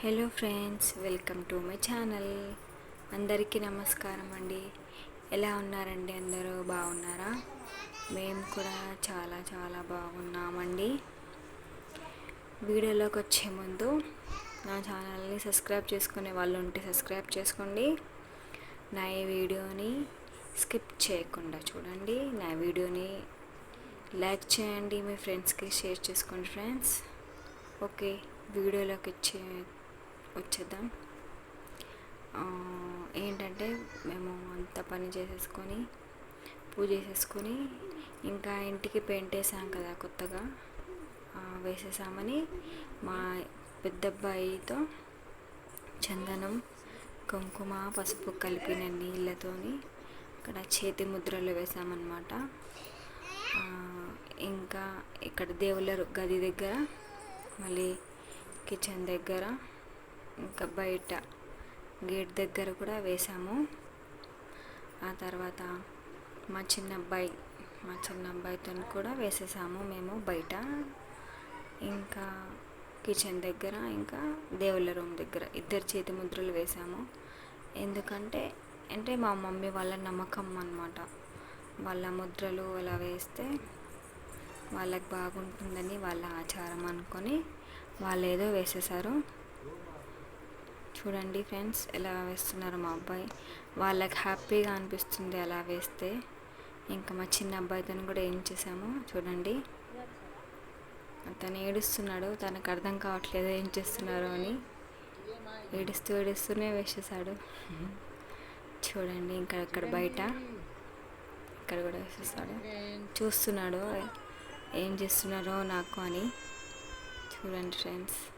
Hello friends welcome to my channel. అందరికీ నమస్కారం అండి. ఎలా ఉన్నారండి అందరూ? బాగున్నారా? మేము కూడా చాలా చాలా బాగున్నామండి. వీడియోలోకి వచ్చే ముందు నా ఛానల్ని సబ్స్క్రైబ్ చేసుకునే వాళ్ళు ఉంటే సబ్స్క్రైబ్ చేసుకోండి. నా ఈ వీడియోని స్కిప్ చేయకుండా చూడండి. నా వీడియోని లైక్ చేయండి మీ ఫ్రెండ్స్కి షేర్ చేసుకోండి ఫ్రెండ్స్. ఓకే వీడియోలోకి వచ్చే వచ్చేద్దాం. ఏంటంటే మేము అంత పని చేసేసుకొని పూజ చేసేసుకొని ఇంకా ఇంటికి పెయింట్ వేసాం కదా కొత్తగా. వేసేసామని మా పెద్ద అబ్బాయితో చందనం కుంకుమ పసుపు కలిపిన నీళ్ళతోని ఇక్కడ చేతి ముద్రలు వేసామన్నమాట. ఇంకా ఇక్కడ దేవుళ్ళ గది దగ్గర మళ్ళీ కిచెన్ దగ్గర ఇంకా బయట గేట్ దగ్గర కూడా వేసాము. ఆ తర్వాత మా చిన్న అబ్బాయి మా చిన్న అబ్బాయితో కూడా వేసేసాము మేము బయట. ఇంకా కిచెన్ దగ్గర ఇంకా దేవుళ్ళ రూమ్ దగ్గర ఇద్దరు చేతి ముద్రలు వేసాము. ఎందుకంటే అంటే మా మమ్మీ వాళ్ళ నమ్మకం అన్నమాట. వాళ్ళ ముద్రలు అలా వేస్తే వాళ్ళకి బాగుంటుందని వాళ్ళ ఆచారం అనుకొని వాళ్ళు ఏదో వేసేసారు. చూడండి ఫ్రెండ్స్ ఎలా వేస్తున్నారు మా అబ్బాయి. వాళ్ళకి హ్యాపీగా అనిపిస్తుంది అలా వేస్తే. ఇంకా మా చిన్న అబ్బాయితో కూడా ఏం చేసాము చూడండి. తను ఏడుస్తున్నాడు తనకు అర్థం కావట్లేదు ఏం చేస్తున్నారు అని. ఏడుస్తూ ఏడుస్తూనే వేసేసాడు. చూడండి ఇంకా అక్కడ బయట. ఇక్కడ కూడా వేసేసాడు. చూస్తున్నాడు ఏం చేస్తున్నారో నాకు అని. చూడండి ఫ్రెండ్స్.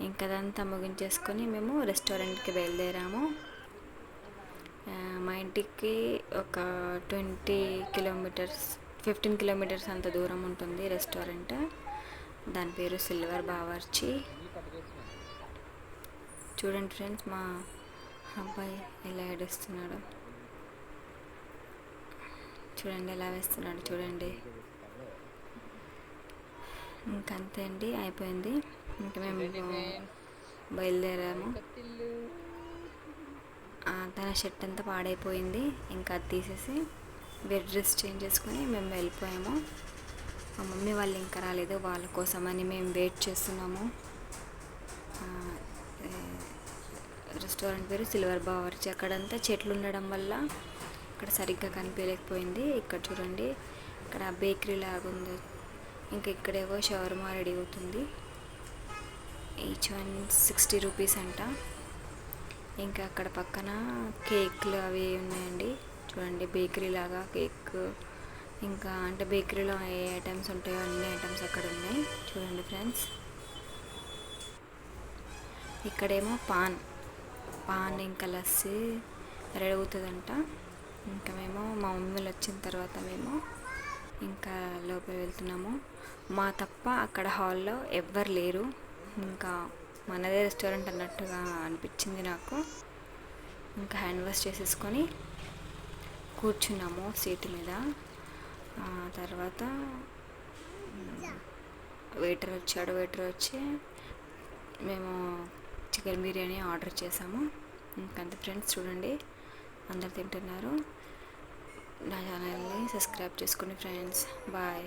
ఇంకా ముగించేసుకొని మేము రెస్టారెంట్కి బయలుదేరాము. మా ఇంటికి ఒక ట్వంటీ కిలోమీటర్స్ ఫిఫ్టీన్ కిలోమీటర్స్ అంత దూరం ఉంటుంది రెస్టారెంట్. దాని పేరు సిల్వర్ బావర్చి. చూడండి ఫ్రెండ్స్ మా అబ్బాయి ఎలా ఏడుస్తున్నాడు. చూడండి ఎలా వేస్తున్నాడు చూడండి. ఇంకంతే అండి అయిపోయింది. ఇంక మేము బయలుదేరాము. తన షర్ట్ అంతా పాడైపోయింది. ఇంకా అది తీసేసి వేరే డ్రెస్ చేంజ్ చేసుకొని మేము వెళ్ళిపోయాము. మా మమ్మీ వాళ్ళు ఇంకా రాలేదు వాళ్ళ కోసమని మేము వెయిట్ చేస్తున్నాము. రెస్టారెంట్ పేరు సిల్వర్ బావర్చి. అక్కడంతా చెట్లు ఉండడం వల్ల ఇక్కడ సరిగ్గా కనిపించలేకపోయింది. ఇక్కడ చూడండి ఇక్కడ బేకరీ లాగా ఉంది ఇంకా ఇక్కడేవో షవర్మా రెడీ అవుతుంది. ఈచ్ వన్ సిక్స్టీ రూపీస్ అంట. ఇంకా అక్కడ పక్కన కేక్లు అవి ఉన్నాయండి. చూడండి బేకరీ లాగా కేక్. ఇంకా అంటే బేకరీలో ఏ ఐటమ్స్ ఉంటాయో అన్ని ఐటమ్స్ అక్కడ ఉన్నాయి. చూడండి ఫ్రెండ్స్. ఇక్కడేమో పాన్. పాన్ ఇంకా లస్సీ రెడీ అవుతుందంట. ఇంకా మేము మా మమ్మీలు వచ్చిన తర్వాత మేము ఇంకా లోపల వెళ్తున్నాము. మా తప్ప అక్కడ హాల్లో ఎవ్వరు లేరు. ఇంకా మనదే రెస్టారెంట్ అన్నట్టుగా అనిపించింది నాకు. ఇంకా హ్యాండ్ వాష్ చేసేసుకొని కూర్చున్నాము సీటు మీద. తర్వాత వెయిటర్ వచ్చాడు. వెయిటర్ వచ్చి మేము చికెన్ బిర్యానీ ఆర్డర్ చేసాము. ఇంకంతే ఫ్రెండ్స్ చూడండి. అందరు తింటున్నారు. నా ఛానల్ని సబ్స్క్రైబ్ చేసుకోండి ఫ్రెండ్స్ బాయ్